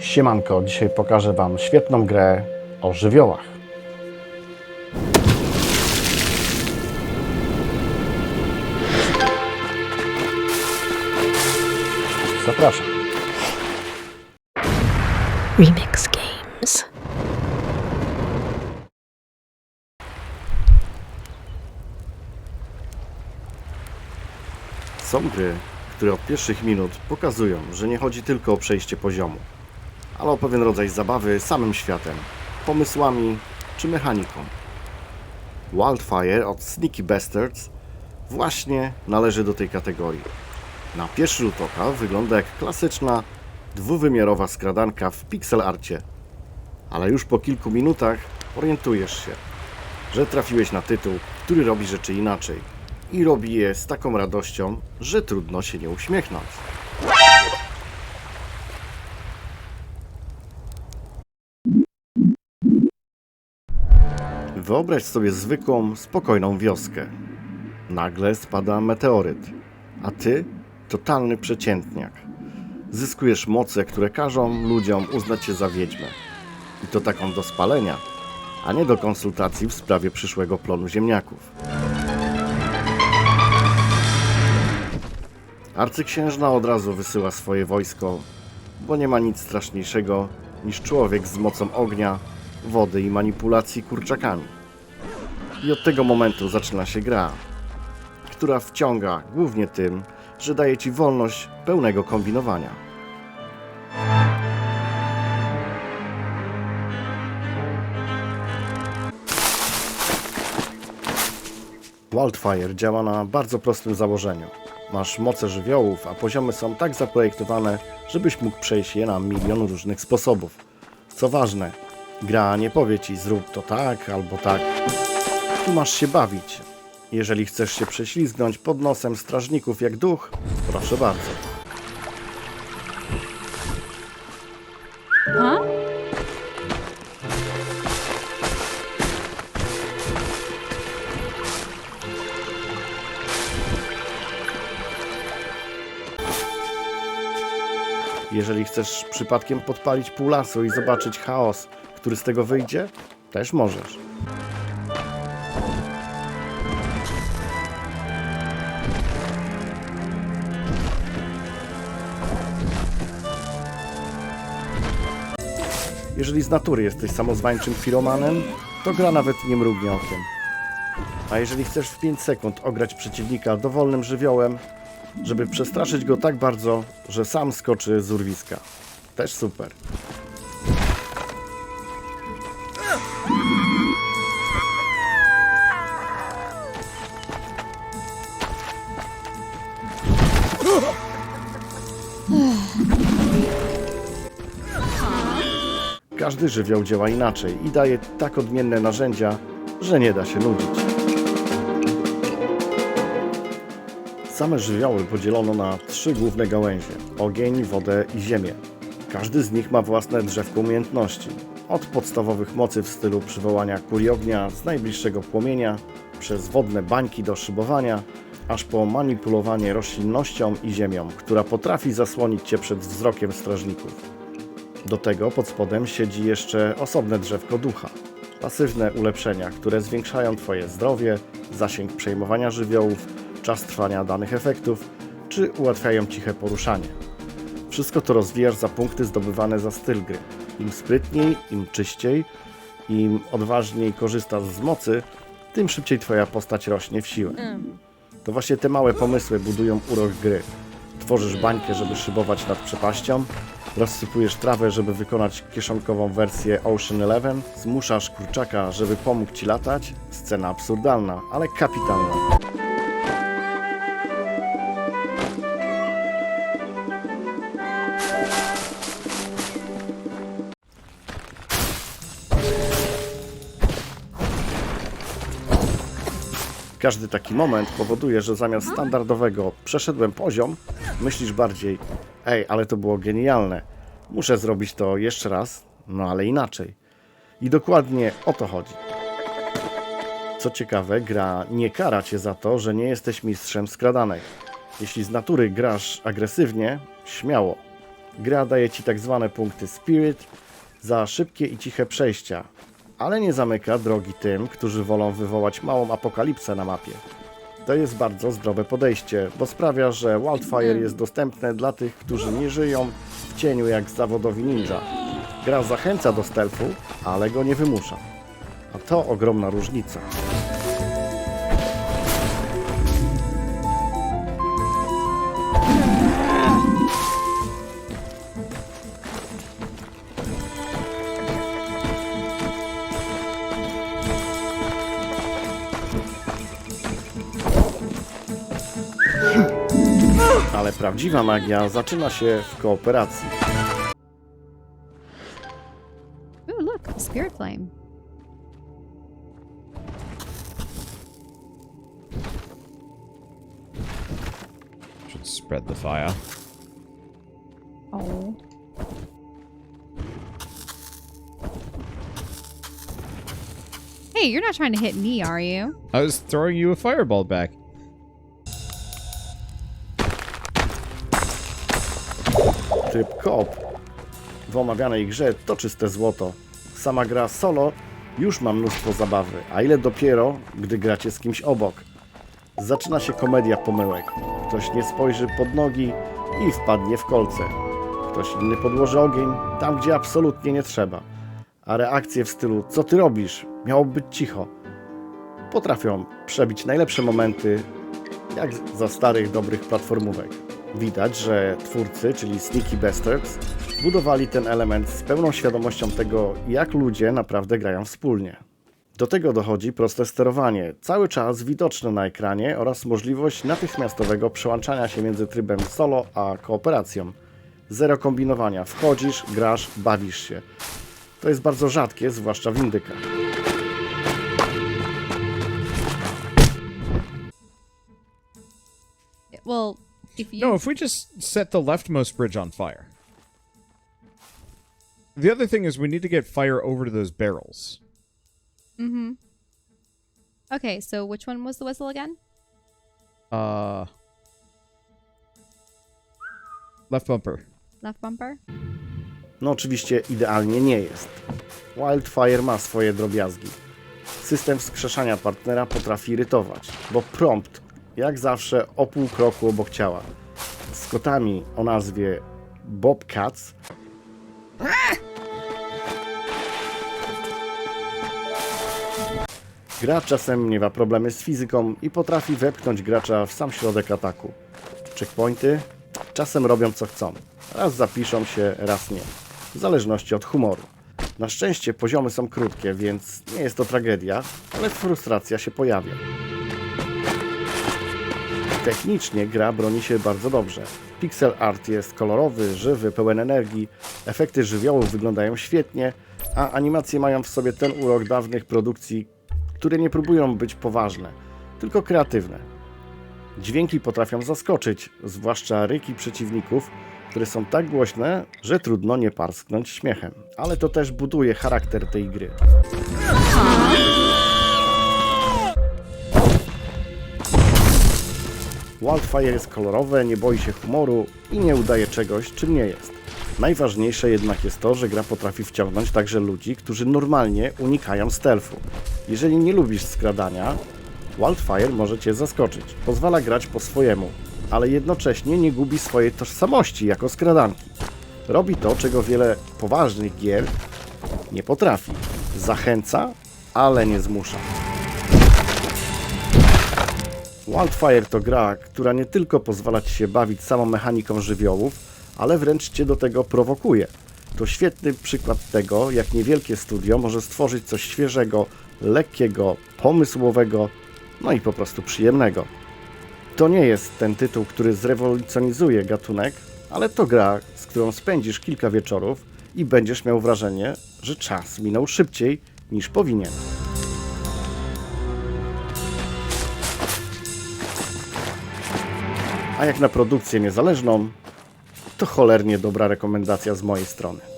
Siemanko, dzisiaj pokażę Wam świetną grę o żywiołach. Zapraszam. Remix Games. Są gry, które od pierwszych minut pokazują, że nie chodzi tylko o przejście poziomu, ale o pewien rodzaj zabawy samym światem, pomysłami czy mechaniką. Wildfire od Sneaky Bastards właśnie należy do tej kategorii. Na pierwszy rzut oka wygląda jak klasyczna, dwuwymiarowa skradanka w pixel arcie, ale już po kilku minutach orientujesz się, że trafiłeś na tytuł, który robi rzeczy inaczej i robi je z taką radością, że trudno się nie uśmiechnąć. Wyobraź sobie zwykłą, spokojną wioskę. Nagle spada meteoryt, a ty totalny przeciętniak. Zyskujesz moce, które każą ludziom uznać cię za wiedźmę. I to taką do spalenia, a nie do konsultacji w sprawie przyszłego plonu ziemniaków. Arcyksiężna od razu wysyła swoje wojsko, bo nie ma nic straszniejszego niż człowiek z mocą ognia, wody i manipulacji kurczakami. I od tego momentu zaczyna się gra, która wciąga głównie tym, że daje ci wolność pełnego kombinowania. Wildfire działa na bardzo prostym założeniu. Masz moce żywiołów, a poziomy są tak zaprojektowane, żebyś mógł przejść je na milion różnych sposobów. Co ważne, gra nie powie ci zrób to tak albo tak. Tu masz się bawić. Jeżeli chcesz się prześlizgnąć pod nosem strażników jak duch, proszę bardzo. Jeżeli chcesz przypadkiem podpalić pół lasu i zobaczyć chaos, który z tego wyjdzie, też możesz. Jeżeli z natury jesteś samozwańczym piromanem, to gra nawet nie mrugnie okiem. A jeżeli chcesz w 5 sekund ograć przeciwnika dowolnym żywiołem, żeby przestraszyć go tak bardzo, że sam skoczy z urwiska. Też super. Każdy żywioł działa inaczej i daje tak odmienne narzędzia, że nie da się nudzić. Same żywioły podzielono na trzy główne gałęzie: ogień, wodę i ziemię. Każdy z nich ma własne drzewko umiejętności. Od podstawowych mocy w stylu przywołania kuli ognia z najbliższego płomienia, przez wodne bańki do szybowania, aż po manipulowanie roślinnością i ziemią, która potrafi zasłonić cię przed wzrokiem strażników. Do tego pod spodem siedzi jeszcze osobne drzewko ducha. Pasywne ulepszenia, które zwiększają Twoje zdrowie, zasięg przejmowania żywiołów, czas trwania danych efektów, czy ułatwiają ciche poruszanie. Wszystko to rozwijasz za punkty zdobywane za styl gry. Im sprytniej, im czyściej, im odważniej korzystasz z mocy, tym szybciej Twoja postać rośnie w siłę. To właśnie te małe pomysły budują urok gry. Tworzysz bańkę, żeby szybować nad przepaścią, rozsypujesz trawę, żeby wykonać kieszonkową wersję Ocean Eleven, zmuszasz kurczaka, żeby pomógł ci latać. Scena absurdalna, ale kapitalna. Każdy taki moment powoduje, że zamiast standardowego przeszedłem poziom, myślisz bardziej, ej, ale to było genialne. Muszę zrobić to jeszcze raz, no ale inaczej. I dokładnie o to chodzi. Co ciekawe, gra nie kara cię za to, że nie jesteś mistrzem skradanek. Jeśli z natury grasz agresywnie, śmiało. Gra daje Ci tak zwane punkty Spirit za szybkie i ciche przejścia, ale nie zamyka drogi tym, którzy wolą wywołać małą apokalipsę na mapie. To jest bardzo zdrowe podejście, bo sprawia, że Wildfire jest dostępne dla tych, którzy nie żyją w cieniu jak zawodowi ninja. Gra zachęca do stealthu, ale go nie wymusza. A to ogromna różnica. Ale prawdziwa magia zaczyna się w kooperacji. Ooh, look, a spirit flame. Should spread the fire. Oh. Hey, you're not trying to hit me, are you? I was throwing you a fireball back. Tryb koop w omawianej grze to czyste złoto. Sama gra solo już ma mnóstwo zabawy, a ile dopiero, gdy gracie z kimś obok. Zaczyna się komedia pomyłek. Ktoś nie spojrzy pod nogi i wpadnie w kolce. Ktoś inny podłoży ogień tam, gdzie absolutnie nie trzeba. A reakcje w stylu co ty robisz? Miało być cicho. Potrafią przebić najlepsze momenty, jak za starych, dobrych platformówek. Widać, że twórcy, czyli Sneaky Bastards, budowali ten element z pełną świadomością tego, jak ludzie naprawdę grają wspólnie. Do tego dochodzi proste sterowanie, cały czas widoczne na ekranie oraz możliwość natychmiastowego przełączania się między trybem solo a kooperacją. Zero kombinowania, wchodzisz, grasz, bawisz się. To jest bardzo rzadkie, zwłaszcza w indykach. Well, if you No, if we just set the leftmost bridge on fire. The other thing is we need to get fire over to those barrels. Mm-hmm. Okay, so which one was the whistle again? Uh left bumper. Left bumper? No oczywiście idealnie nie jest. Wildfire ma swoje drobiazgi. System wskrzeszania partnera potrafi irytować, bo prompt, jak zawsze, o pół kroku obok ciała. Z kotami o nazwie Bobcats Gra czasem miewa problemy z fizyką i potrafi wepchnąć gracza w sam środek ataku. Checkpointy czasem robią co chcą. Raz zapiszą się, raz nie. W zależności od humoru. Na szczęście poziomy są krótkie, więc nie jest to tragedia, ale frustracja się pojawia. Technicznie gra broni się bardzo dobrze. Pixel art jest kolorowy, żywy, pełen energii, efekty żywiołów wyglądają świetnie, a animacje mają w sobie ten urok dawnych produkcji, które nie próbują być poważne, tylko kreatywne. Dźwięki potrafią zaskoczyć, zwłaszcza ryki przeciwników, które są tak głośne, że trudno nie parsknąć śmiechem. Ale to też buduje charakter tej gry. Wildfire jest kolorowe, nie boi się humoru i nie udaje czegoś, czym nie jest. Najważniejsze jednak jest to, że gra potrafi wciągnąć także ludzi, którzy normalnie unikają stealthu. Jeżeli nie lubisz skradania, Wildfire może Cię zaskoczyć. Pozwala grać po swojemu, ale jednocześnie nie gubi swojej tożsamości jako skradanki. Robi to, czego wiele poważnych gier nie potrafi. Zachęca, ale nie zmusza. Wildfire to gra, która nie tylko pozwala Ci się bawić samą mechaniką żywiołów, ale wręcz Cię do tego prowokuje. To świetny przykład tego, jak niewielkie studio może stworzyć coś świeżego, lekkiego, pomysłowego, no i po prostu przyjemnego. To nie jest ten tytuł, który zrewolucjonizuje gatunek, ale to gra, z którą spędzisz kilka wieczorów i będziesz miał wrażenie, że czas minął szybciej niż powinien. A jak na produkcję niezależną, to cholernie dobra rekomendacja z mojej strony.